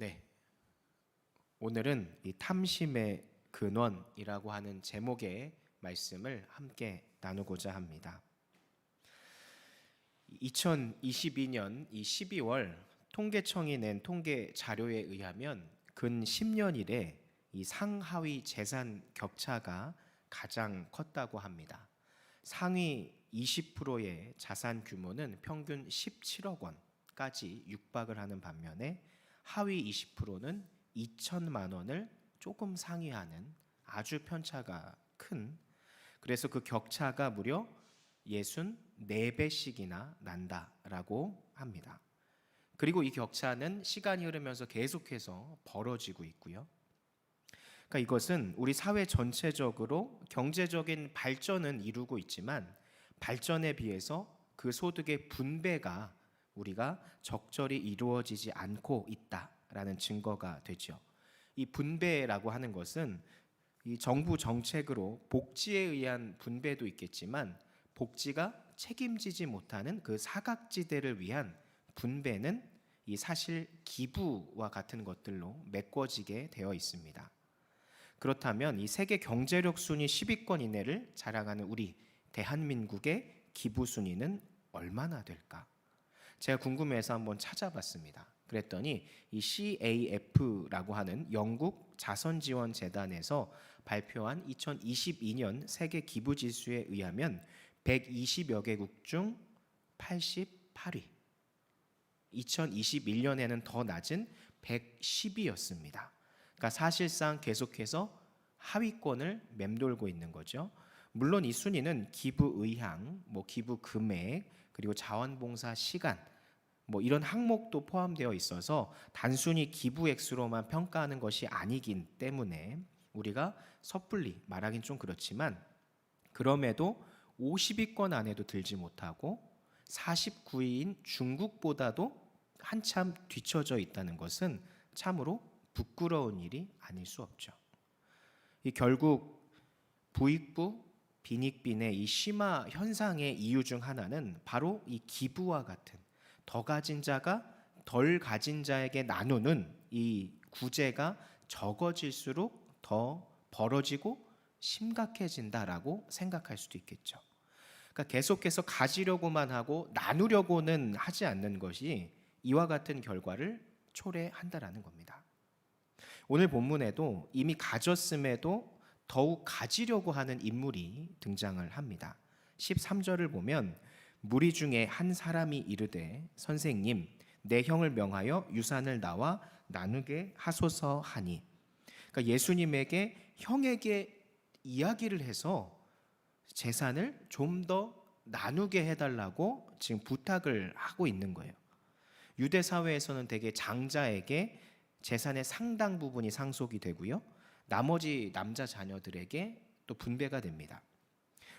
네. 오늘은 이 탐심의 근원이라고 하는 제목의 말씀을 함께 나누고자 합니다. 2022년 이 12월 통계청이 낸 통계 자료에 의하면 근 10년 이래 이 상하위 재산 격차가 가장 컸다고 합니다. 상위 20%의 자산 규모는 평균 17억 원까지 육박을 하는 반면에 하위 20%는 2천만 원을 조금 상회하는 아주 편차가 큰 그래서 그 격차가 무려 64배씩이나 난다라고 합니다. 그리고 이 격차는 시간이 흐르면서 계속해서 벌어지고 있고요. 그러니까 이것은 우리 사회 전체적으로 경제적인 발전은 이루고 있지만 발전에 비해서 그 소득의 분배가 우리가 적절히 이루어지지 않고 있다라는 증거가 되죠. 이 분배라고 하는 것은 이 정부 정책으로 복지에 의한 분배도 있겠지만 복지가 책임지지 못하는 그 사각지대를 위한 분배는 이 사실 기부와 같은 것들로 메꿔지게 되어 있습니다. 그렇다면 이 세계 경제력 순위 10위권 이내를 자랑하는 우리 대한민국의 기부 순위는 얼마나 될까? 제가 궁금해서 한번 찾아봤습니다. 그랬더니 이 CAF라고 하는 영국 자선 지원 재단에서 발표한 2022년 세계 기부 지수에 의하면 120여 개국 중 88위. 2021년에는 더 낮은 110위였습니다. 그러니까 사실상 계속해서 하위권을 맴돌고 있는 거죠. 물론 이 순위는 기부 의향, 뭐 기부 금액, 그리고 자원봉사 시간 뭐 이런 항목도 포함되어 있어서 단순히 기부 액수로만 평가하는 것이 아니긴 때문에 우리가 섣불리 말하긴 좀 그렇지만 그럼에도 50위권 안에도 들지 못하고 49위인 중국보다도 한참 뒤처져 있다는 것은 참으로 부끄러운 일이 아닐 수 없죠. 이 결국 부익부 빈익빈의 이 심화 현상의 이유 중 하나는 바로 이 기부와 같은 더 가진 자가 덜 가진 자에게 나누는 이 구제가 적어질수록 더 벌어지고 심각해진다라고 생각할 수도 있겠죠. 그러니까 계속해서 가지려고만 하고 나누려고는 하지 않는 것이 이와 같은 결과를 초래한다라는 겁니다. 오늘 본문에도 이미 가졌음에도 더욱 가지려고 하는 인물이 등장을 합니다. 13절을 보면 무리 중에 한 사람이 이르되 선생님 내 형을 명하여 유산을 나와 나누게 하소서 하니 그러니까 예수님에게 형에게 이야기를 해서 재산을 좀 더 나누게 해달라고 지금 부탁을 하고 있는 거예요. 유대 사회에서는 대개 장자에게 재산의 상당 부분이 상속이 되고요. 나머지 남자 자녀들에게 또 분배가 됩니다.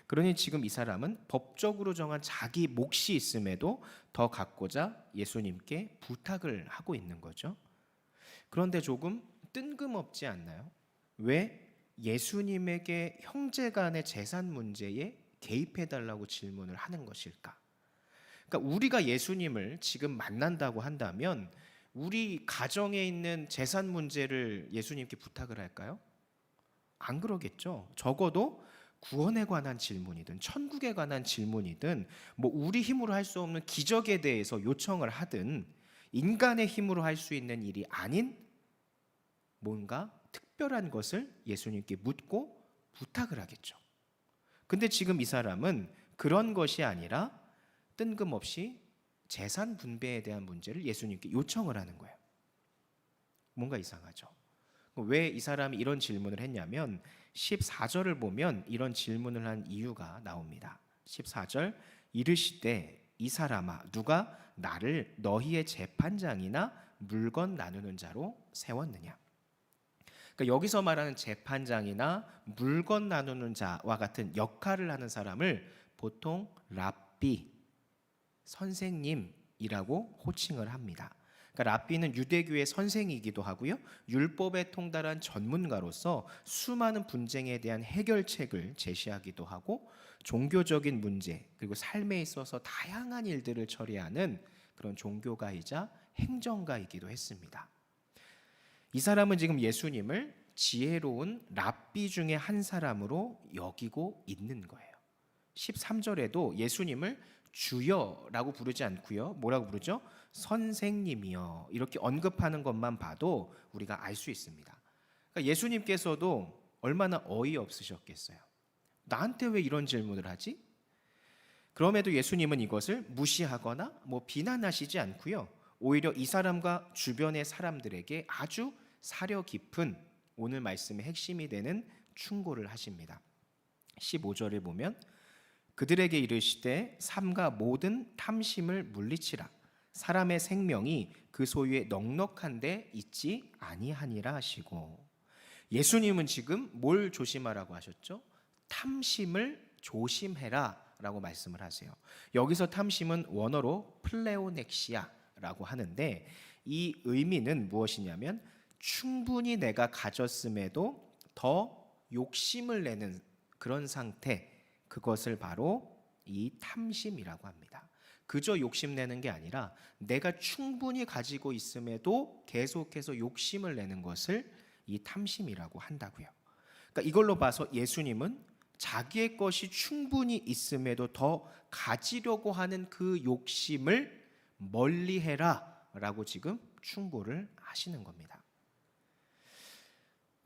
그러니 지금 이 사람은 법적으로 정한 자기 몫이 있음에도 더 갖고자 예수님께 부탁을 하고 있는 거죠. 그런데 조금 뜬금없지 않나요? 왜 예수님에게 형제 간의 재산 문제에 개입해 달라고 질문을 하는 것일까? 그러니까 우리가 예수님을 지금 만난다고 한다면 우리 가정에 있는 재산 문제를 예수님께 부탁을 할까요? 안 그러겠죠. 적어도 구원에 관한 질문이든 천국에 관한 질문이든 뭐 우리 힘으로 할 수 없는 기적에 대해서 요청을 하든 인간의 힘으로 할 수 있는 일이 아닌 뭔가 특별한 것을 예수님께 묻고 부탁을 하겠죠. 근데 지금 이 사람은 그런 것이 아니라 뜬금없이 재산 분배에 대한 문제를 예수님께 요청을 하는 거예요. 뭔가 이상하죠. 왜 이 사람이 이런 질문을 했냐면 14절을 보면 이런 질문을 한 이유가 나옵니다. 14절 이르시되 이 사람아 누가 나를 너희의 재판장이나 물건 나누는 자로 세웠느냐? 그러니까 여기서 말하는 재판장이나 물건 나누는 자와 같은 역할을 하는 사람을 보통 랍비 선생님이라고 호칭을 합니다. 그러니까 랍비는 유대교의 선생이기도 하고요. 율법에 통달한 전문가로서 수많은 분쟁에 대한 해결책을 제시하기도 하고 종교적인 문제 그리고 삶에 있어서 다양한 일들을 처리하는 그런 종교가이자 행정가이기도 했습니다. 이 사람은 지금 예수님을 지혜로운 랍비 중에 한 사람으로 여기고 있는 거예요. 13절에도 예수님을 주여라고 부르지 않고요. 뭐라고 부르죠? 선생님이여. 이렇게 언급하는 것만 봐도 우리가 알 수 있습니다. 그러니까 예수님께서도 얼마나 어이없으셨겠어요. 나한테 왜 이런 질문을 하지? 그럼에도 예수님은 이것을 무시하거나 뭐 비난하시지 않고요. 오히려 이 사람과 주변의 사람들에게 아주 사려 깊은 오늘 말씀의 핵심이 되는 충고를 하십니다. 15절을 보면 그들에게 이르시되 삼가 모든 탐심을 물리치라 사람의 생명이 그 소유에 넉넉한데 있지 아니하니라 하시고 예수님은 지금 뭘 조심하라고 하셨죠? 탐심을 조심해라라고 말씀을 하세요. 여기서 탐심은 원어로 플레오넥시아라고 하는데 이 의미는 무엇이냐면 충분히 내가 가졌음에도 더 욕심을 내는 그런 상태 그것을 바로 이 탐심이라고 합니다. 그저 욕심내는 게 아니라 내가 충분히 가지고 있음에도 계속해서 욕심을 내는 것을 이 탐심이라고 한다고요. 그러니까 이걸로 봐서 예수님은 자기의 것이 충분히 있음에도 더 가지려고 하는 그 욕심을 멀리해라 라고 지금 충고를 하시는 겁니다.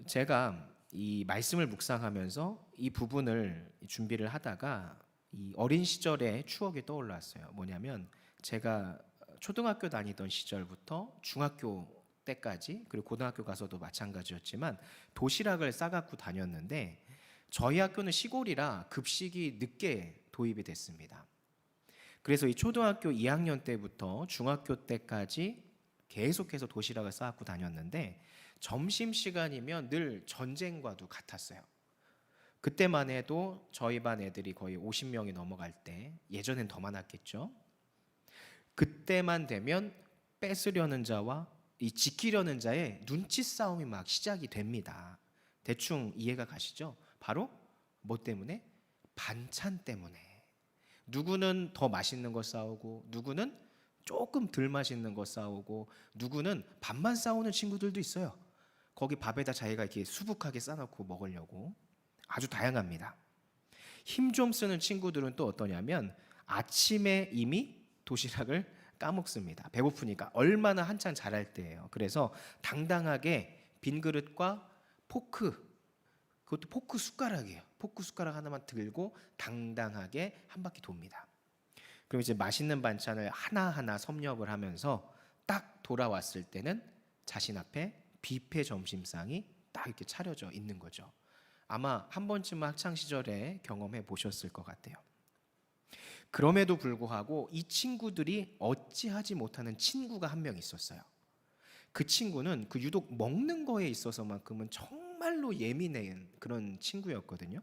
제가 이 말씀을 묵상하면서 이 부분을 준비를 하다가 이 어린 시절의 추억이 떠올랐어요. 뭐냐면 제가 초등학교 다니던 시절부터 중학교 때까지 그리고 고등학교 가서도 마찬가지였지만 도시락을 싸갖고 다녔는데 저희 학교는 시골이라 급식이 늦게 도입이 됐습니다. 그래서 이 초등학교 2학년 때부터 중학교 때까지 계속해서 도시락을 싸갖고 다녔는데 점심 시간이면 늘 전쟁과도 같았어요. 그때만 해도 저희 반 애들이 거의 50명이 넘어갈 때 예전엔 더 많았겠죠. 그때만 되면 뺏으려는 자와 이 지키려는 자의 눈치 싸움이 막 시작이 됩니다. 대충 이해가 가시죠? 바로 뭐 때문에? 반찬 때문에. 누구는 더 맛있는 거 싸우고 누구는 조금 덜 맛있는 거 싸우고 누구는 밥만 싸우는 친구들도 있어요. 거기 밥에다 자기가 이렇게 수북하게 싸놓고 먹으려고 아주 다양합니다. 힘 좀 쓰는 친구들은 또 어떠냐면 아침에 이미 도시락을 까먹습니다. 배고프니까 얼마나 한참 잘할 때예요. 그래서 당당하게 빈 그릇과 포크 그것도 포크 숟가락이에요. 포크 숟가락 하나만 들고 당당하게 한 바퀴 돕니다. 그럼 이제 맛있는 반찬을 하나하나 섭렵을 하면서 딱 돌아왔을 때는 자신 앞에 뷔페 점심상이 딱 이렇게 차려져 있는 거죠. 아마 한 번쯤은 학창 시절에 경험해 보셨을 것 같아요. 그럼에도 불구하고 이 친구들이 어찌하지 못하는 친구가 한 명 있었어요. 그 친구는 그 유독 먹는 거에 있어서만큼은 정말로 예민한 그런 친구였거든요.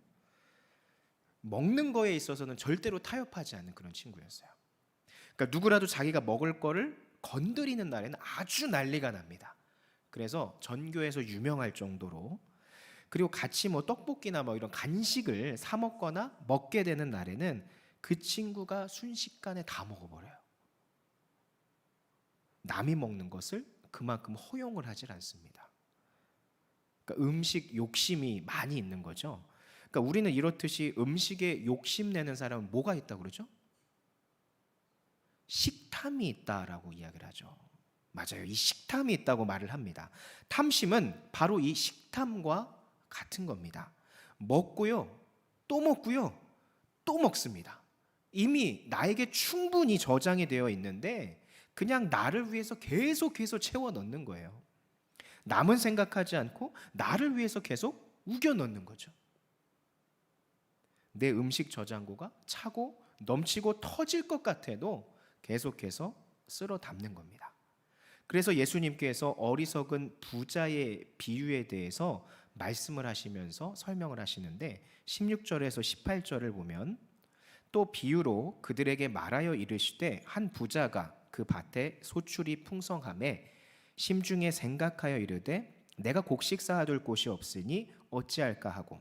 먹는 거에 있어서는 절대로 타협하지 않는 그런 친구였어요. 그러니까 누구라도 자기가 먹을 거를 건드리는 날에는 아주 난리가 납니다. 그래서 전교에서 유명할 정도로 그리고 같이 뭐 떡볶이나 뭐 이런 간식을 사 먹거나 먹게 되는 날에는 그 친구가 순식간에 다 먹어버려요. 남이 먹는 것을 그만큼 허용을 하질 않습니다. 그러니까 음식 욕심이 많이 있는 거죠. 그러니까 우리는 이렇듯이 음식에 욕심 내는 사람은 뭐가 있다 그러죠? 식탐이 있다라고 이야기를 하죠. 맞아요. 이 식탐이 있다고 말을 합니다. 탐심은 바로 이 식탐과 같은 겁니다. 먹고요. 또 먹고요. 또 먹습니다. 이미 나에게 충분히 저장이 되어 있는데 그냥 나를 위해서 계속해서 채워 넣는 거예요. 남은 생각하지 않고 나를 위해서 계속 우겨 넣는 거죠. 내 음식 저장고가 차고 넘치고 터질 것 같아도 계속해서 쓸어 담는 겁니다. 그래서 예수님께서 어리석은 부자의 비유에 대해서 말씀을 하시면서 설명을 하시는데 16절에서 18절을 보면 또 비유로 그들에게 말하여 이르시되 한 부자가 그 밭에 소출이 풍성함에 심중에 생각하여 이르되 내가 곡식 쌓아둘 곳이 없으니 어찌할까 하고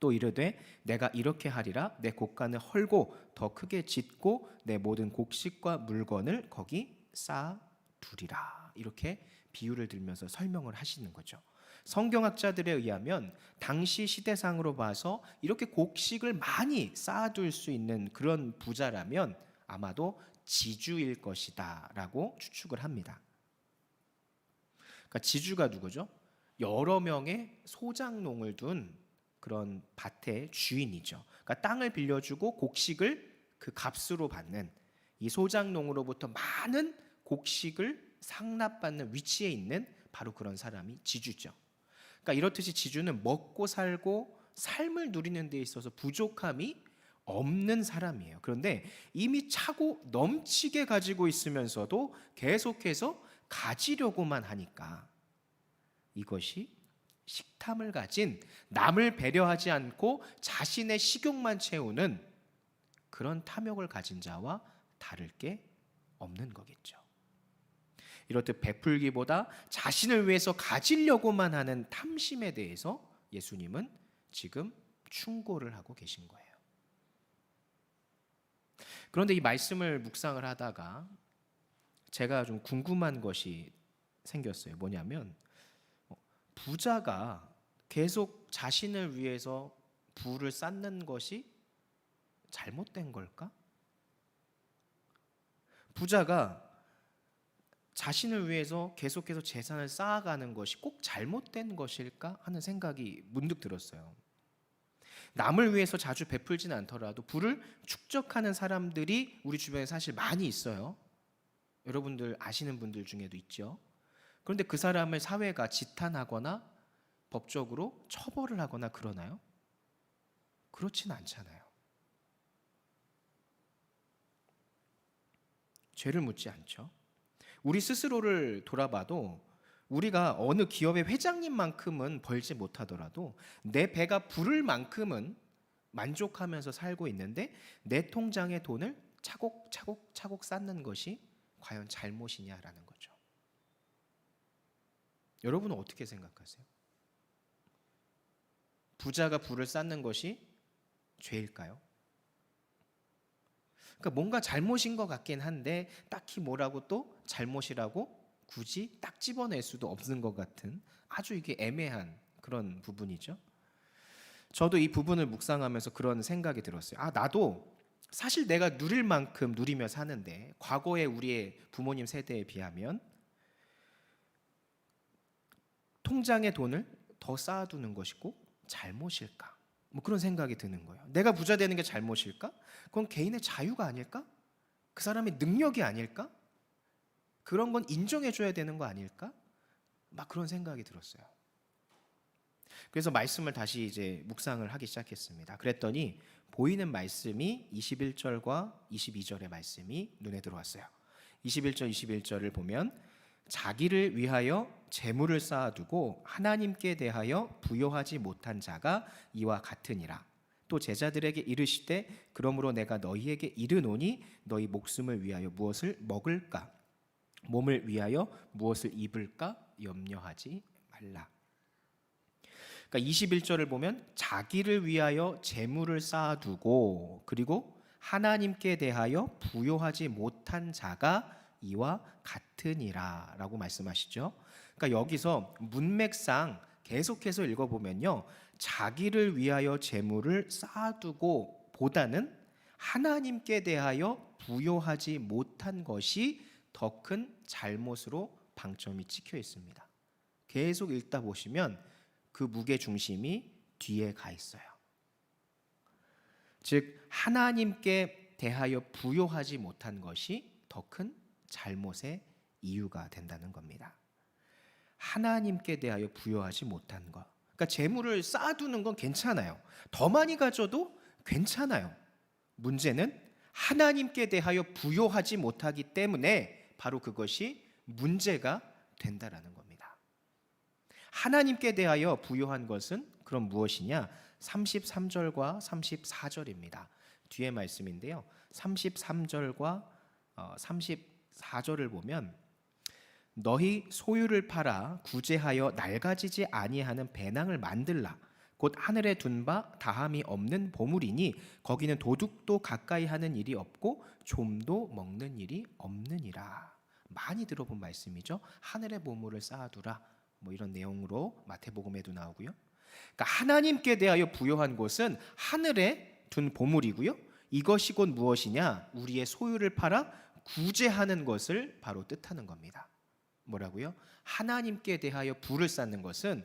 또 이르되 내가 이렇게 하리라 내 곡간을 헐고 더 크게 짓고 내 모든 곡식과 물건을 거기 쌓아 두리라 이렇게 비유를 들면서 설명을 하시는 거죠. 성경학자들에 의하면 당시 시대상으로 봐서 이렇게 곡식을 많이 쌓아둘 수 있는 그런 부자라면 아마도 지주일 것이다라고 추측을 합니다. 그러니까 지주가 누구죠? 여러 명의 소장농을 둔 그런 밭의 주인이죠. 그러니까 땅을 빌려주고 곡식을 그 값으로 받는 이 소장농으로부터 많은 곡식을 상납받는 위치에 있는 바로 그런 사람이 지주죠. 그러니까 이렇듯이 지주는 먹고 살고 삶을 누리는 데 있어서 부족함이 없는 사람이에요. 그런데 이미 차고 넘치게 가지고 있으면서도 계속해서 가지려고만 하니까 이것이 식탐을 가진 남을 배려하지 않고 자신의 식욕만 채우는 그런 탐욕을 가진 자와 다를 게 없는 거겠죠. 이렇듯 베풀기보다 자신을 위해서 가지려고만 하는 탐심에 대해서 예수님은 지금 충고를 하고 계신 거예요. 그런데 이 말씀을 묵상을 하다가 제가 좀 궁금한 것이 생겼어요. 뭐냐면 어, 부자가 계속 자신을 위해서 부를 쌓는 것이 잘못된 걸까? 부자가 자신을 위해서 계속해서 재산을 쌓아가는 것이 꼭 잘못된 것일까 하는 생각이 문득 들었어요. 남을 위해서 자주 베풀진 않더라도 부를 축적하는 사람들이 우리 주변에 사실 많이 있어요. 여러분들 아시는 분들 중에도 있죠. 그런데 그 사람을 사회가 지탄하거나 법적으로 처벌을 하거나 그러나요? 그렇진 않잖아요. 죄를 묻지 않죠. 우리 스스로를 돌아봐도 우리가 어느 기업의 회장님만큼은 벌지 못하더라도 내 배가 부를 만큼은 만족하면서 살고 있는데 내 통장에 돈을 차곡차곡 차곡 쌓는 것이 과연 잘못이냐라는 거죠. 여러분은 어떻게 생각하세요? 부자가 부를 쌓는 것이 죄일까요? 그러니까 뭔가 잘못인 것 같긴 한데 딱히 뭐라고 또 잘못이라고 굳이 딱 집어낼 수도 없는 것 같은 아주 이게 애매한 그런 부분이죠. 저도 이 부분을 묵상하면서 그런 생각이 들었어요. 아, 나도 사실 내가 누릴 만큼 누리며 사는데 과거에 우리의 부모님 세대에 비하면 통장에 돈을 더 쌓아두는 것이 꼭 잘못일까? 뭐 그런 생각이 드는 거예요. 내가 부자 되는 게 잘못일까? 그건 개인의 자유가 아닐까? 그 사람의 능력이 아닐까? 그런 건 인정해 줘야 되는 거 아닐까? 막 그런 생각이 들었어요. 그래서 말씀을 다시 이제 묵상을 하기 시작했습니다. 그랬더니 보이는 말씀이 21절과 22절의 말씀이 눈에 들어왔어요. 21절 21절을 보면 자기를 위하여 재물을 쌓아두고 하나님께 대하여 부여하지 못한 자가 이와 같으니라. 또 제자들에게 이르시되 그러므로 내가 너희에게 이르노니 너희 목숨을 위하여 무엇을 먹을까 몸을 위하여 무엇을 입을까 염려하지 말라. 그러니까 21절을 보면 자기를 위하여 재물을 쌓아두고 그리고 하나님께 대하여 부여하지 못한 자가 이와 같으니라 라고 말씀하시죠. 그러니까 여기서 문맥상 계속해서 읽어보면요, 자기를 위하여 재물을 쌓아두고 보다는 하나님께 대하여 부여하지 못한 것이 더 큰 잘못으로 방점이 찍혀 있습니다. 계속 읽다 보시면 그 무게 중심이 뒤에 가 있어요. 즉 하나님께 대하여 부여하지 못한 것이 더 큰 잘못의 이유가 된다는 겁니다. 하나님께 대하여 부여하지 못한 것. 그러니까 재물을 쌓아두는 건 괜찮아요. 더 많이 가져도 괜찮아요. 문제는 하나님께 대하여 부여하지 못하기 때문에 바로 그것이 문제가 된다라는 겁니다. 하나님께 대하여 부여한 것은 그럼 무엇이냐? 33절과 34절입니다. 뒤에 말씀인데요. 33절과 34절을 보면 너희 소유를 팔아 구제하여 낡아지지 아니하는 배낭을 만들라. 곧 하늘에 둔 바 다함이 없는 보물이니 거기는 도둑도 가까이 하는 일이 없고 좀도 먹는 일이 없느니라. 많이 들어본 말씀이죠. 하늘의 보물을 쌓아두라. 뭐 이런 내용으로 마태복음에도 나오고요. 그러니까 하나님께 대하여 부여한 곳은 하늘에 둔 보물이고요. 이것이 곧 무엇이냐? 우리의 소유를 팔아 구제하는 것을 바로 뜻하는 겁니다. 뭐라고요? 하나님께 대하여 부를 쌓는 것은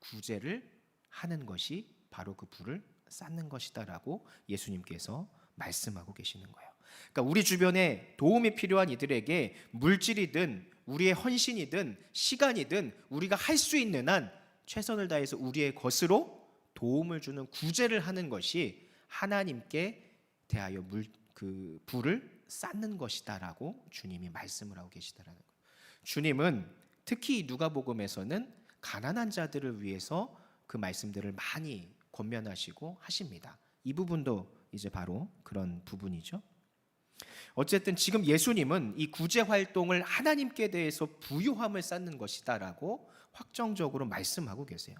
구제를 하는 것이 바로 그 부를 쌓는 것이다라고 예수님께서 말씀하고 계시는 거예요. 그러니까 우리 주변에 도움이 필요한 이들에게 물질이든 우리의 헌신이든 시간이든 우리가 할 수 있는 한 최선을 다해서 우리의 것으로 도움을 주는 구제를 하는 것이 하나님께 대하여 물, 그 부를 쌓는 것이다라고 주님이 말씀을 하고 계시다라는 거예요. 주님은 특히 이 누가복음에서는 가난한 자들을 위해서 그 말씀들을 많이 권면하시고 하십니다. 이 부분도 이제 바로 그런 부분이죠. 어쨌든 지금 예수님은 이 구제 활동을 하나님께 대해서 부유함을 쌓는 것이다라고 확정적으로 말씀하고 계세요.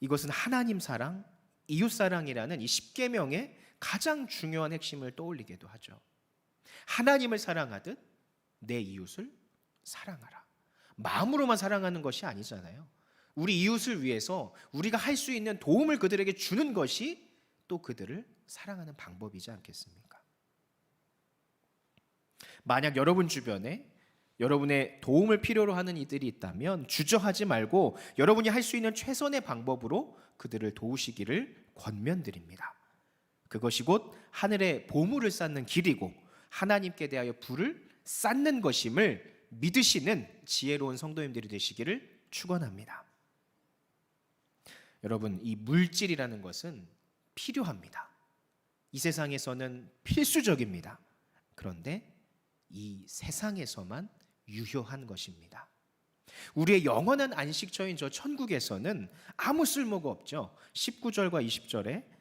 이것은 하나님 사랑, 이웃 사랑이라는 이 십계명의 가장 중요한 핵심을 떠올리게도 하죠. 하나님을 사랑하듯 내 이웃을 사랑하라. 마음으로만 사랑하는 것이 아니잖아요. 우리 이웃을 위해서 우리가 할 수 있는 도움을 그들에게 주는 것이 또 그들을 사랑하는 방법이지 않겠습니까? 만약 여러분 주변에 여러분의 도움을 필요로 하는 이들이 있다면 주저하지 말고 여러분이 할 수 있는 최선의 방법으로 그들을 도우시기를 권면드립니다. 그것이 곧 하늘의 보물을 쌓는 길이고 하나님께 대하여 불을 쌓는 것임을 믿으시는 지혜로운 성도님들이 되시기를 축원합니다. 여러분, 이 물질이라는 것은 필요합니다. 이 세상에서는 필수적입니다. 그런데 이 세상에서만 유효한 것입니다. 우리의 영원한 안식처인 저 천국에서는 아무 쓸모가 없죠. 19절과 20절에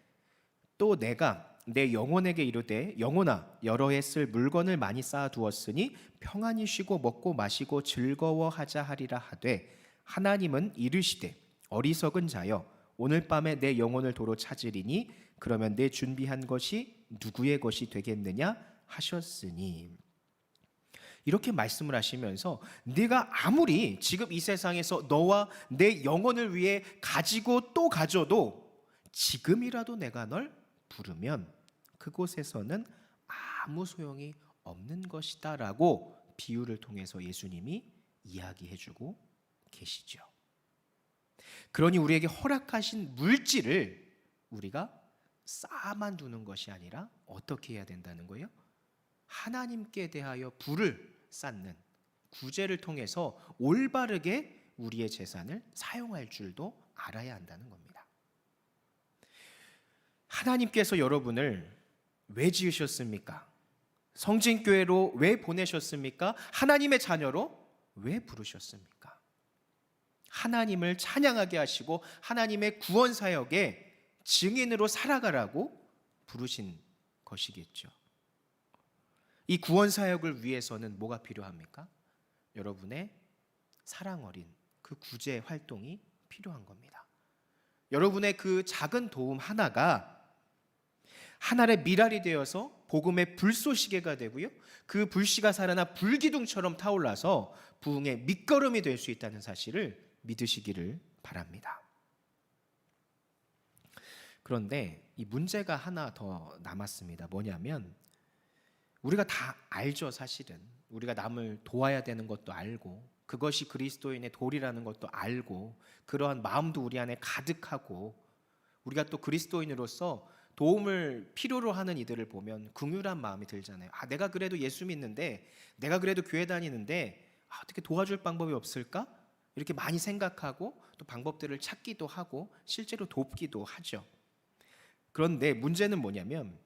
또 내가 내 영혼에게 이르되 영혼아 여러 해 쓸 물건을 많이 쌓아 두었으니 평안히 쉬고 먹고 마시고 즐거워하자 하리라 하되 하나님은 이르시되 어리석은 자여 오늘 밤에 내 영혼을 도로 찾으리니 그러면 내 준비한 것이 누구의 것이 되겠느냐 하셨으니. 이렇게 말씀을 하시면서 네가 아무리 지금 이 세상에서 너와 내 영혼을 위해 가지고 또 가져도 지금이라도 내가 널 부르면 그곳에서는 아무 소용이 없는 것이다라고 비유를 통해서 예수님이 이야기해 주고 계시죠. 그러니 우리에게 허락하신 물질을 우리가 쌓아만 두는 것이 아니라 어떻게 해야 된다는 거예요? 하나님께 대하여 불을 쌓는 구제를 통해서 올바르게 우리의 재산을 사용할 줄도 알아야 한다는 겁니다. 하나님께서 여러분을 왜 지으셨습니까? 성진교회로 왜 보내셨습니까? 하나님의 자녀로 왜 부르셨습니까? 하나님을 찬양하게 하시고 하나님의 구원 사역의 증인으로 살아가라고 부르신 것이겠죠. 이 구원 사역을 위해서는 뭐가 필요합니까? 여러분의 사랑 어린 그 구제 활동이 필요한 겁니다. 여러분의 그 작은 도움 하나가 하늘의 미랄이 되어서 복음의 불쏘시개가 되고요. 그 불씨가 살아나 불기둥처럼 타올라서 부흥의 밑거름이 될 수 있다는 사실을 믿으시기를 바랍니다. 그런데 이 문제가 하나 더 남았습니다. 뭐냐면 우리가 다 알죠, 사실은. 우리가 남을 도와야 되는 것도 알고 그것이 그리스도인의 도리라는 것도 알고 그러한 마음도 우리 안에 가득하고 우리가 또 그리스도인으로서 도움을 필요로 하는 이들을 보면 긍휼한 마음이 들잖아요. 아, 내가 그래도 예수 믿는데 내가 그래도 교회 다니는데 아, 어떻게 도와줄 방법이 없을까? 이렇게 많이 생각하고 또 방법들을 찾기도 하고 실제로 돕기도 하죠. 그런데 문제는 뭐냐면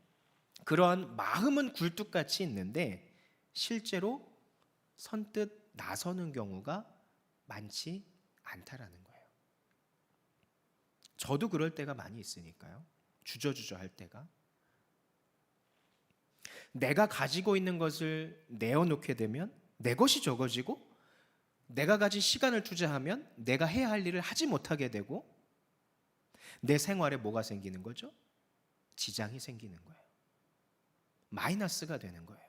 그러한 마음은 굴뚝같이 있는데 실제로 선뜻 나서는 경우가 많지 않다라는 거예요. 저도 그럴 때가 많이 있으니까요. 주저주저 할 때가. 내가 가지고 있는 것을 내어놓게 되면 내 것이 적어지고 내가 가진 시간을 투자하면 내가 해야 할 일을 하지 못하게 되고 내 생활에 뭐가 생기는 거죠? 지장이 생기는 거예요. 마이너스가 되는 거예요.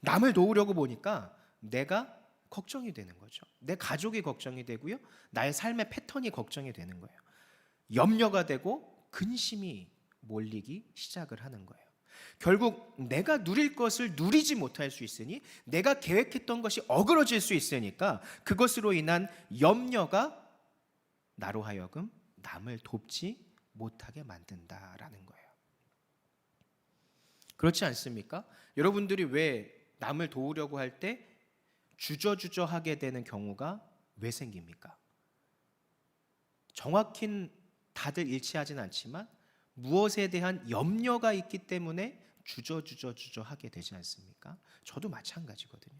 남을 도우려고 보니까 내가 걱정이 되는 거죠. 내 가족이 걱정이 되고요. 나의 삶의 패턴이 걱정이 되는 거예요. 염려가 되고 근심이 몰리기 시작을 하는 거예요. 결국 내가 누릴 것을 누리지 못할 수 있으니 내가 계획했던 것이 어그러질 수 있으니까 그것으로 인한 염려가 나로 하여금 남을 돕지 못하게 만든다라는 거예요. 그렇지 않습니까? 여러분들이 왜 남을 도우려고 할 때 주저주저 하게 되는 경우가 왜 생깁니까? 정확히 다들 일치하진 않지만 무엇에 대한 염려가 있기 때문에 주저주저 주저 하게 되지 않습니까? 저도 마찬가지거든요.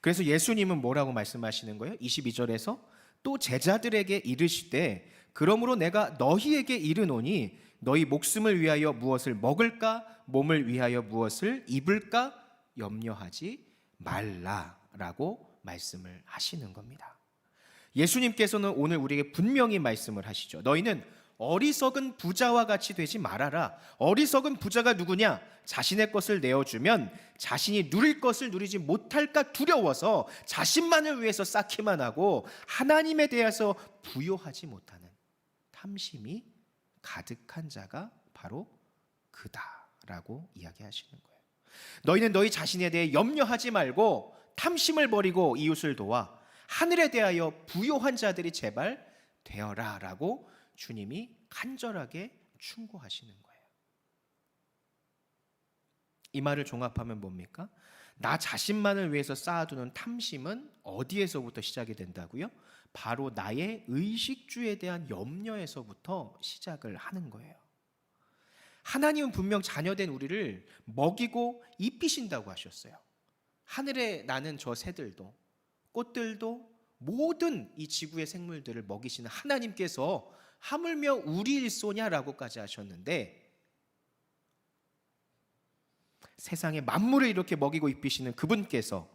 그래서 예수님은 뭐라고 말씀하시는 거예요? 22절에서 또 제자들에게 이르시되 그러므로 내가 너희에게 이르노니 너희 목숨을 위하여 무엇을 먹을까 몸을 위하여 무엇을 입을까 염려하지 말라라고 말씀을 하시는 겁니다. 예수님께서는 오늘 우리에게 분명히 말씀을 하시죠. 너희는 어리석은 부자와 같이 되지 말아라. 어리석은 부자가 누구냐? 자신의 것을 내어주면 자신이 누릴 것을 누리지 못할까 두려워서 자신만을 위해서 쌓기만 하고 하나님에 대해서 부요하지 못하는 탐심이 가득한 자가 바로 그다라고 이야기하시는 거예요. 너희는 너희 자신에 대해 염려하지 말고 탐심을 버리고 이웃을 도와 하늘에 대하여 부요한 자들이 제발 되어라라고 주님이 간절하게 충고하시는 거예요. 이 말을 종합하면 뭡니까? 나 자신만을 위해서 쌓아두는 탐심은 어디에서부터 시작이 된다고요? 바로 나의 의식주에 대한 염려에서부터 시작을 하는 거예요. 하나님은 분명 자녀된 우리를 먹이고 입히신다고 하셨어요. 하늘에 나는 저 새들도 꽃들도 모든 이 지구의 생물들을 먹이시는 하나님께서 하물며 우리 일 소냐라고까지 하셨는데 세상의 만물을 이렇게 먹이고 입히시는 그분께서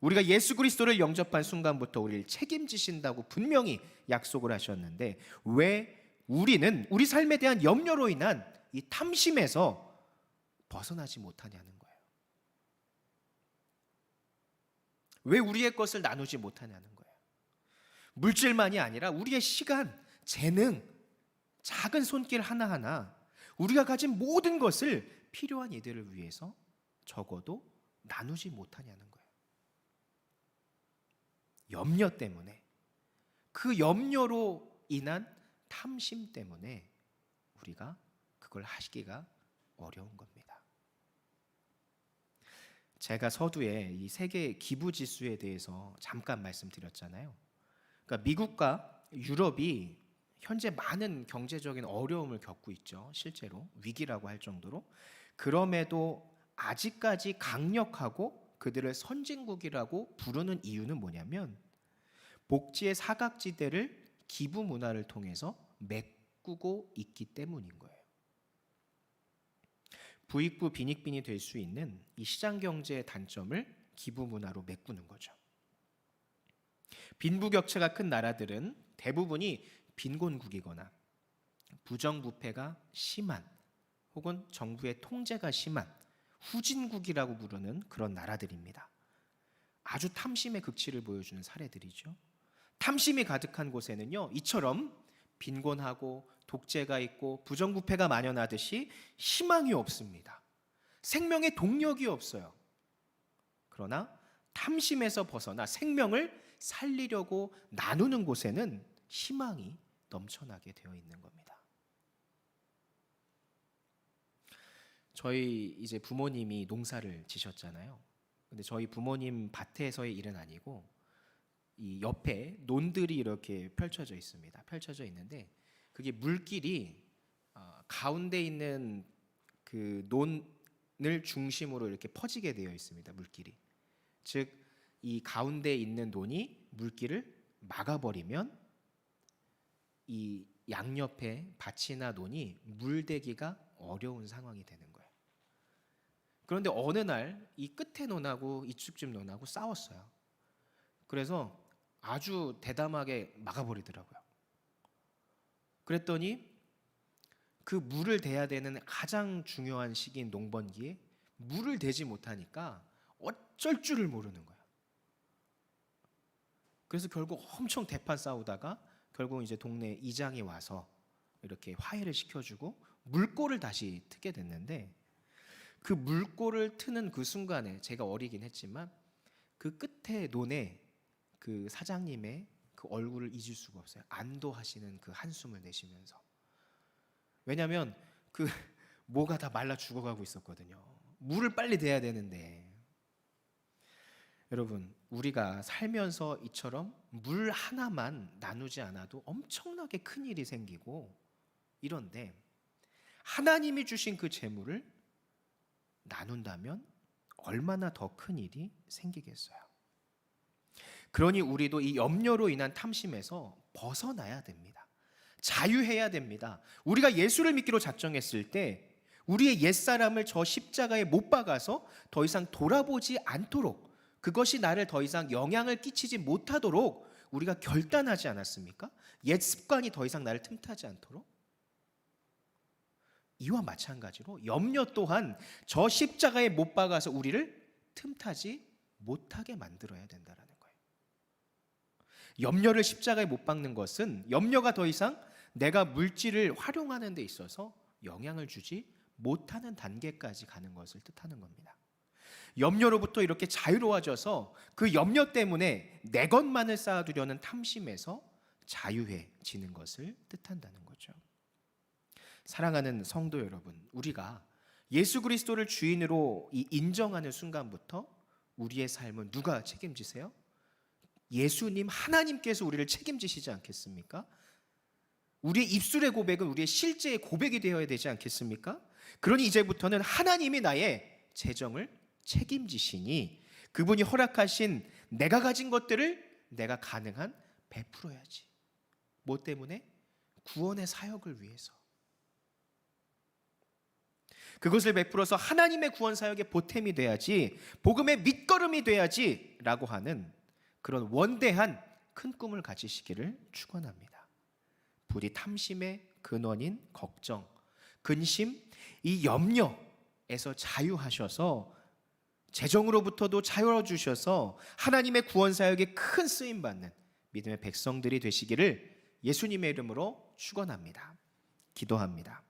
우리가 예수 그리스도를 영접한 순간부터 우리를 책임지신다고 분명히 약속을 하셨는데 왜 우리는 우리 삶에 대한 염려로 인한 이 탐심에서 벗어나지 못하냐는 거예요. 왜 우리의 것을 나누지 못하냐는 거예요. 물질만이 아니라 우리의 시간, 재능, 작은 손길 하나하나 우리가 가진 모든 것을 필요한 이들을 위해서 적어도 나누지 못하냐는 거예요. 염려 때문에 그 염려로 인한 탐심 때문에 우리가 그걸 하시기가 어려운 겁니다. 제가 서두에 이 세계 기부 지수에 대해서 잠깐 말씀드렸잖아요. 그러니까 미국과 유럽이 현재 많은 경제적인 어려움을 겪고 있죠. 실제로 위기라고 할 정도로 그럼에도 아직까지 강력하고 그들을 선진국이라고 부르는 이유는 뭐냐면 복지의 사각지대를 기부 문화를 통해서 메꾸고 있기 때문인 거예요. 부익부 빈익빈이 될 수 있는 이 시장 경제의 단점을 기부 문화로 메꾸는 거죠. 빈부격차가 큰 나라들은 대부분이 빈곤국이거나 부정부패가 심한 혹은 정부의 통제가 심한 후진국이라고 부르는 그런 나라들입니다. 아주 탐심의 극치를 보여주는 사례들이죠. 탐심이 가득한 곳에는요, 이처럼 빈곤하고 독재가 있고 부정부패가 만연하듯이 희망이 없습니다. 생명의 동력이 없어요. 그러나 탐심에서 벗어나 생명을 살리려고 나누는 곳에는 희망이 넘쳐나게 되어 있는 겁니다. 저희 이제 부모님이 농사를 지셨잖아요. 근데 저희 부모님 밭에서의 일은 아니고 이 옆에 논들이 이렇게 펼쳐져 있습니다. 펼쳐져 있는데 그게 물길이 어, 가운데 있는 그 논을 중심으로 이렇게 퍼지게 되어 있습니다. 물길이. 즉 이 가운데 있는 논이 물길을 막아버리면 이 양옆에 밭이나 논이 물대기가 어려운 상황이 되는 거예요. 그런데 어느 날 이 끝에 논하고 이쪽 집 논하고 싸웠어요. 그래서 아주 대담하게 막아버리더라고요. 그랬더니 그 물을 대야 되는 가장 중요한 시기인 농번기에 물을 대지 못하니까 어쩔 줄을 모르는 거야. 그래서 결국 엄청 대판 싸우다가 결국 이제 동네 이장이 와서 이렇게 화해를 시켜주고 물꼬를 다시 트게 됐는데 그 물꼬를 트는 그 순간에 제가 어리긴 했지만 그 끝에 논에 그 사장님의 그 얼굴을 잊을 수가 없어요. 안도하시는 그 한숨을 내쉬면서. 왜냐하면 그 모가 다 말라 죽어가고 있었거든요. 물을 빨리 대야 되는데 여러분 우리가 살면서 이처럼 물 하나만 나누지 않아도 엄청나게 큰 일이 생기고 이런데 하나님이 주신 그 재물을 나눈다면 얼마나 더 큰 일이 생기겠어요. 그러니 우리도 이 염려로 인한 탐심에서 벗어나야 됩니다. 자유해야 됩니다. 우리가 예수를 믿기로 작정했을 때 우리의 옛사람을 저 십자가에 못 박아서 더 이상 돌아보지 않도록 그것이 나를 더 이상 영향을 끼치지 못하도록 우리가 결단하지 않았습니까? 옛 습관이 더 이상 나를 틈타지 않도록 이와 마찬가지로 염려 또한 저 십자가에 못 박아서 우리를 틈타지 못하게 만들어야 된다라는. 염려를 십자가에 못 박는 것은 염려가 더 이상 내가 물질을 활용하는 데 있어서 영향을 주지 못하는 단계까지 가는 것을 뜻하는 겁니다. 염려로부터 이렇게 자유로워져서 그 염려 때문에 내 것만을 쌓아두려는 탐심에서 자유해지는 것을 뜻한다는 거죠. 사랑하는 성도 여러분, 우리가 예수 그리스도를 주인으로 이 인정하는 순간부터 우리의 삶은 누가 책임지세요? 예수님 하나님께서 우리를 책임지시지 않겠습니까? 우리의 입술의 고백은 우리의 실제의 고백이 되어야 되지 않겠습니까? 그러니 이제부터는 하나님이 나의 재정을 책임지시니 그분이 허락하신 내가 가진 것들을 내가 가능한 베풀어야지. 뭐 때문에? 구원의 사역을 위해서. 그것을 베풀어서 하나님의 구원 사역의 보탬이 돼야지, 복음의 밑거름이 돼야지라고 하는 그런 원대한 큰 꿈을 가지시기를 축원합니다. 부디 탐심의 근원인 걱정, 근심, 이 염려에서 자유하셔서 재정으로부터도 자유로 주셔서 하나님의 구원 사역에 큰 쓰임 받는 믿음의 백성들이 되시기를 예수님의 이름으로 축원합니다. 기도합니다.